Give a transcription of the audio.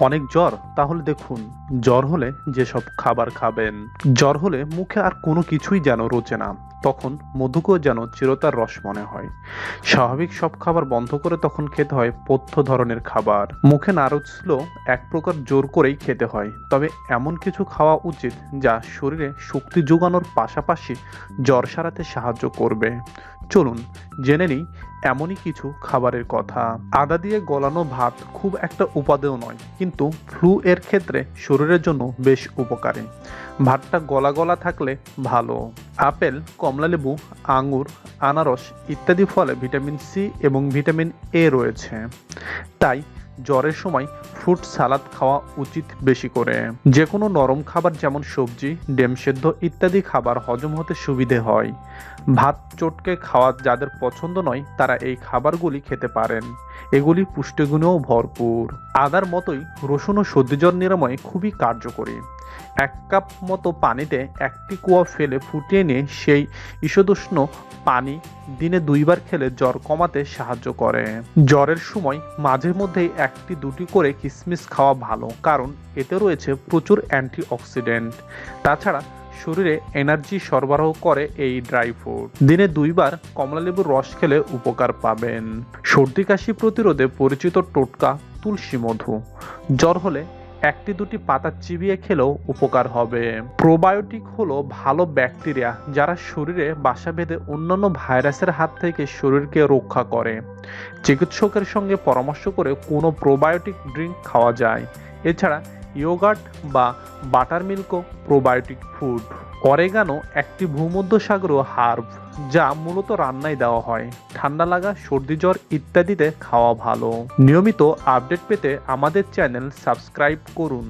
অনেক জ্বর। তাহলে দেখুন, জ্বর হলে যেসব খাবার খাবেন, জ্বর হলে মুখে আর কোনো কিছুই যেন রোচে না। তখন মধুকেও যেন চিরতার রস মনে হয়। স্বাভাবিক সব খাবার বন্ধ করে তখন খেতে হয় পথ্য ধরনের খাবার। মুখে না রুচলেও এক প্রকার জোর করেই খেতে হয়। তবে এমন কিছু খাওয়া উচিত যা শরীরে শক্তি যোগানোর পাশাপাশি জ্বর সারাতে সাহায্য করবে। চলুন, জেনে নিই, এমনই কিছু খাবারের কথা। আদা দিয়ে গলানো ভাত খুব একটা উপাদেয় নয়, কিন্তু ফ্লু এর ক্ষেত্রে শরীরের জন্য বেশ উপকারী। ভাতটা গলা গলা থাকলে ভালো। আপেল কমলালেবু আঙুর আনারস ইত্যাদি ফলে ভিটামিন সি এবং ভিটামিন এ রয়েছে। তাই জ্বরের সময় ফ্রুট সালাদ খাওয়া উচিত বেশি করে। যে কোনো নরম খাবার যেমন সবজি, ডেম সেদ্ধ ইত্যাদি খাবার হজম হতে সুবিধে হয়। ভাত, চটকে খাওয়া যাদের পছন্দ নয়, তারা এই খাবারগুলি খেতে পারেন। এগুলি পুষ্টিগুণেও ভরপুর। আদার মতোই রসুন ও সর্দি জ্বর নিরাময়ে খুবই কার্যকরী। এক কাপ মতো পানিতে একটি কুয়া ফেলে ফুটিয়ে নিয়ে সেই ঈষদুষ্ণ পানি দিনে দুইবার খেলে জ্বর কমাতে সাহায্য করে। জ্বরের সময় মাঝে মধ্যেই একটি দুটি করে কিসমিস খাওয়া ভালো, কারণ এতে রয়েছে প্রচুর অ্যান্টিঅক্সিডেন্ট। তাছাড়া শরীরে এনার্জি সরবরাহ করে এই ড্রাই ফ্রুট। দিনে দুইবার কমলালেবুর রস খেলে উপকার পাবেন। সর্দি কাশি প্রতিরোধে পরিচিত টোটকা, তুলসী মধু। জ্বর হলে একটি দুটি পাতা চিবিয়ে খেলেও উপকার হবে। প্রোবায়োটিক হলো ভালো ব্যাকটেরিয়া যারা শরীরে বাসা বেঁধে অন্যান্য ভাইরাসের হাত থেকে শরীরকে রক্ষা করে। চিকিৎসকের সঙ্গে পরামর্শ করে কোনো প্রোবায়োটিক ড্রিঙ্ক খাওয়া যায়। এছাড়া ইয়োগার্ট বা বাটার মিল্কও প্রোবায়োটিক ফুড। অরেগানো একটি ভূমধ্যসাগরীয় হার্ব, যা মূলত রান্নায় দেওয়া হয়। ঠান্ডা লাগা, সর্দি জ্বর ইত্যাদিতে খাওয়া ভালো। নিয়মিত আপডেট পেতে আমাদের চ্যানেল সাবস্ক্রাইব করুন।